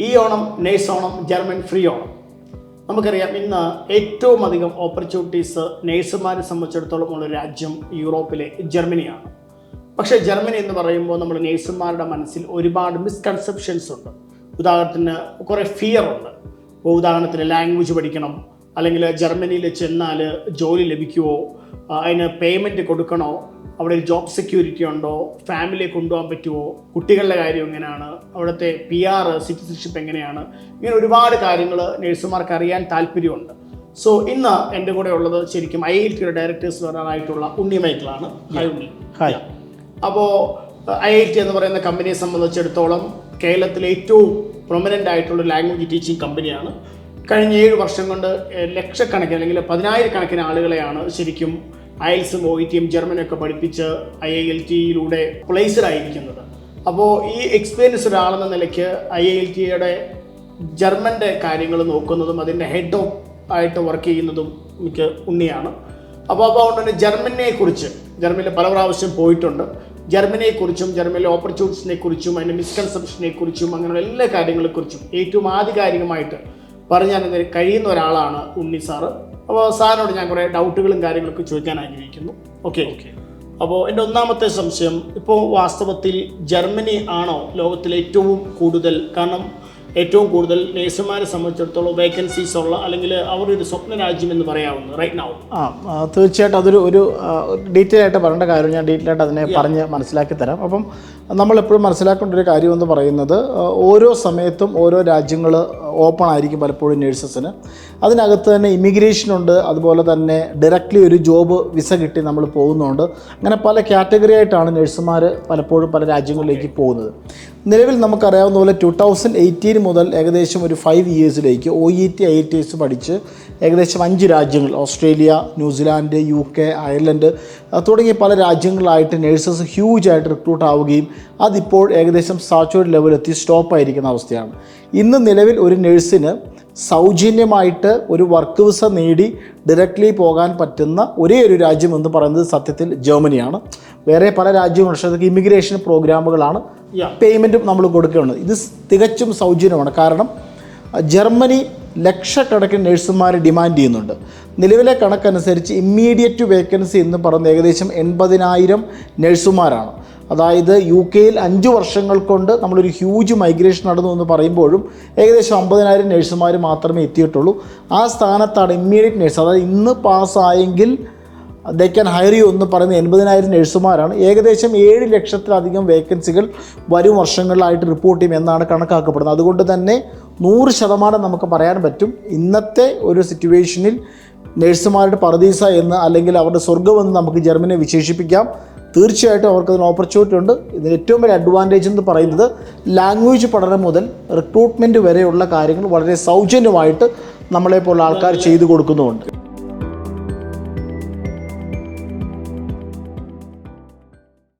ഈ Onam nurse Onam German free Onam. നമുക്കറിയാം ഇന്ന് ഏറ്റവും അധികം ഓപ്പർച്യൂണിറ്റീസ് നേഴ്സുമാരെ സംബന്ധിച്ചിടത്തോളം ഉള്ള രാജ്യം യൂറോപ്പിലെ ജർമ്മനിയാണ്. പക്ഷേ ജർമ്മനി എന്ന് പറയുമ്പോൾ നമ്മൾ നേഴ്സുമാരുടെ മനസ്സിൽ ഒരുപാട് മിസ്കൺസെപ്ഷൻസ് ഉണ്ട്. ഉദാഹരണത്തിന് കുറേ ഫിയർ ഉണ്ട്. ഇപ്പോൾ ഉദാഹരണത്തിന് ലാംഗ്വേജ് പഠിക്കണം. അല്ലെങ്കിൽ ജർമ്മനിയിൽ ചെന്നാൽ ജോലി ലഭിക്കുമോ അതിന് പേയ്മെന്റ് കൊടുക്കണോ? അവിടെ ഒരു ജോബ് സെക്യൂരിറ്റി ഉണ്ടോ? ഫാമിലിയെ കൊണ്ടുപോകാൻ പറ്റുമോ കുട്ടികളുടെ കാര്യം എങ്ങനെയാണ്? അവിടുത്തെ പി ആർ സിറ്റിസൺഷിപ്പ് എങ്ങനെയാണ്? ഇങ്ങനെ ഒരുപാട് കാര്യങ്ങൾ നഴ്സുമാർക്ക് അറിയാൻ താല്പര്യമുണ്ട്. സോ ഇന്ന് എന്റെ കൂടെ ഉള്ളത് ശരിക്കും ഐ ഐ ടിയുടെ ഡയറക്ടേഴ്സ് വരാനായിട്ടുള്ള ഉണ്ണി മൈക്കിളാണ്. ഹായ് ഉണ്ണി. ഹായ് അപ്പോൾ ഐ ഐ ടി എന്ന് പറയുന്ന കമ്പനിയെ സംബന്ധിച്ചിടത്തോളം കേരളത്തിലെ ഏറ്റവും പ്രൊമനന്റ് ആയിട്ടുള്ള ലാംഗ്വേജ് ടീച്ചിങ് കമ്പനിയാണ് കഴിഞ്ഞ ഏഴ് വർഷം കൊണ്ട് ലക്ഷക്കണക്കിന് അല്ലെങ്കിൽ പതിനായിരക്കണക്കിന് ആളുകളെയാണ് ശരിക്കും അയൽസും ഒ ഇ ടിയും ജർമ്മനൊക്കെ പഠിപ്പിച്ച് ഐ ഐ എൽ ടിയിലൂടെ പ്ലേസ്ഡ് ആയിരിക്കുന്നത് അപ്പോൾ ഈ എക്സ്പീരിയൻസ് ഒരാളെന്ന നിലയ്ക്ക് ഐ ഐ എൽ ടിയുടെ ജർമ്മന്റെ കാര്യങ്ങൾ നോക്കുന്നതും അതിന്റെ ഹെഡ് ഓഫ് ആയിട്ട് വർക്ക് ചെയ്യുന്നതും എനിക്ക് ഉണ്ണിയാണ്. അപ്പോൾ അപ്പോൾ അതുകൊണ്ട് തന്നെ ജർമ്മനിയെക്കുറിച്ച് ജർമ്മനിയിൽ പല പ്രാവശ്യം പോയിട്ടുണ്ട്. ജർമ്മനിയെക്കുറിച്ചും ജർമ്മനിലെ ഓപ്പർച്യൂണിറ്റീസിനെ കുറിച്ചും അതിന്റെ മിസ്കൺസെപ്ഷനെ കുറിച്ചും അങ്ങനെയുള്ള എല്ലാ കാര്യങ്ങളെക്കുറിച്ചും ഏറ്റവും ആധികാരികമായിട്ട് പറഞ്ഞാൽ കഴിയുന്ന ഒരാളാണ് ഉണ്ണി സാറ്. അപ്പോൾ സാറിനോട് ഞാൻ കുറേ ഡൗട്ടുകളും കാര്യങ്ങളൊക്കെ ചോദിക്കാൻ ആഗ്രഹിക്കുന്നു ഓക്കെ ഓക്കെ അപ്പോൾ എന്റെ ഒന്നാമത്തെ സംശയം ഇപ്പോൾ വാസ്തവത്തിൽ ജർമ്മനി ആണോ ലോകത്തിലെ ഏറ്റവും കൂടുതൽ കാരണം ഏറ്റവും കൂടുതൽ നേഴ്സുമാരെ സംബന്ധിച്ചിടത്തോളം വേക്കൻസീസ് ഉള്ള അല്ലെങ്കിൽ അവരുടെ ഒരു സ്വപ്ന രാജ്യം എന്ന് പറയാവുന്നത് റൈറ്റ് നൗ ആ തീർച്ചയായിട്ടും അതൊരു ഒരു ഡീറ്റെയിൽ ആയിട്ട് പറയേണ്ട കാര്യം ഞാൻ ഡീറ്റെയിൽ ആയിട്ട് അതിനെ പറഞ്ഞ് മനസ്സിലാക്കി തരാം. അപ്പം നമ്മളെപ്പോഴും മനസ്സിലാക്കേണ്ട ഒരു കാര്യം എന്ന് പറയുന്നത് ഓരോ സമയത്തും ഓരോ രാജ്യങ്ങൾ ഓപ്പൺ ആയിരിക്കും പലപ്പോഴും നേഴ്സസിന്. അതിനകത്ത് തന്നെ ഇമിഗ്രേഷൻ ഉണ്ട്. അതുപോലെ തന്നെ ഡയറക്റ്റ്ലി ഒരു ജോബ് വിസ കിട്ടി നമ്മൾ പോകുന്നുണ്ട്. അങ്ങനെ പല കാറ്റഗറി ആയിട്ടാണ് നഴ്സുമാർ പലപ്പോഴും പല രാജ്യങ്ങളിലേക്ക് പോകുന്നത്. നിലവിൽ നമുക്കറിയാവുന്ന പോലെ ടു തൗസൻഡ് എയ്റ്റീൻ മുതൽ ഏകദേശം ഒരു five ഇയേഴ്സിലേക്ക് O E T I T S പഠിച്ച് ഏകദേശം അഞ്ച് രാജ്യങ്ങൾ Australia New Zealand U K Ireland തുടങ്ങിയ പല രാജ്യങ്ങളിലായിട്ട് നേഴ്സസ് ഹ്യൂജ് ആയിട്ട് റിക്രൂട്ട് ആവുകയും അതിപ്പോൾ ഏകദേശം സാച്ചുവേഡ് ലെവലെത്തി സ്റ്റോപ്പ് ആയിരിക്കുന്ന അവസ്ഥയാണ്. ഇന്ന് നിലവിൽ ഒരു നേഴ്സിന് സൗജന്യമായിട്ട് ഒരു വർക്ക് വിസ നേടി ഡയറക്റ്റ്ലി പോകാൻ പറ്റുന്ന ഒരേ ഒരു രാജ്യം എന്ന് പറയുന്നത് സത്യത്തിൽ ജർമ്മനിയാണ്. വേറെ പല രാജ്യങ്ങളും പക്ഷേ ഇമിഗ്രേഷൻ പ്രോഗ്രാമുകളാണ്. പേയ്മെന്റും നമ്മൾ കൊടുക്കുന്നത് ഇത് തികച്ചും സൗജന്യമാണ്. കാരണം ജർമ്മനി ലക്ഷക്കണക്കിന് നഴ്സുമാരെ ഡിമാൻഡ് ചെയ്യുന്നുണ്ട്. നിലവിലെ കണക്കനുസരിച്ച് ഇമ്മീഡിയറ്റ് വേക്കൻസി എന്ന് പറയുന്നത് ഏകദേശം എൺപതിനായിരം നഴ്സുമാരാണ്. അതായത് യു കെയിൽ അഞ്ച് വർഷങ്ങൾ കൊണ്ട് നമ്മളൊരു ഹ്യൂജ് മൈഗ്രേഷൻ നടന്നു എന്ന് പറയുമ്പോഴും ഏകദേശം അമ്പതിനായിരം നഴ്സുമാർ മാത്രമേ എത്തിയിട്ടുള്ളൂ. ആ സ്ഥാനത്താണ് ഇമ്മീഡിയറ്റ് നഴ്സ് അതായത് ഇന്ന് പാസ്സായെങ്കിൽ ദേ ക്യാൻ ഹയർ യു എന്ന് പറയുന്ന എൺപതിനായിരം നഴ്സുമാരാണ് ഏകദേശം ഏഴ് ലക്ഷത്തിലധികം വേക്കൻസികൾ വരും വർഷങ്ങളിലായിട്ട് റിപ്പോർട്ട് ചെയ്യും എന്നാണ് കണക്കാക്കപ്പെടുന്നത്. അതുകൊണ്ട് തന്നെ നൂറ് ശതമാനം നമുക്ക് പറയാൻ പറ്റും. ഇന്നത്തെ ഒരു സിറ്റുവേഷനിൽ നഴ്സുമാരുടെ പറദീസ എന്ന് അല്ലെങ്കിൽ അവരുടെ സ്വർഗമെന്ന് നമുക്ക് ജർമ്മനിയെ വിശേഷിപ്പിക്കാം. തീർച്ചയായിട്ടും അവർക്ക് അതിന് ഓപ്പർച്യൂണിറ്റി ഉണ്ട്. ഇതിന് ഏറ്റവും വലിയ അഡ്വാന്റേജ് എന്ന് പറയുന്നത് ലാംഗ്വേജ് പഠനം മുതൽ റിക്രൂട്ട്മെന്റ് വരെയുള്ള കാര്യങ്ങൾ വളരെ സൗജന്യമായിട്ട് നമ്മളെപ്പോലുള്ള ആൾക്കാർ ചെയ്തു കൊടുക്കുന്നുമുണ്ട്.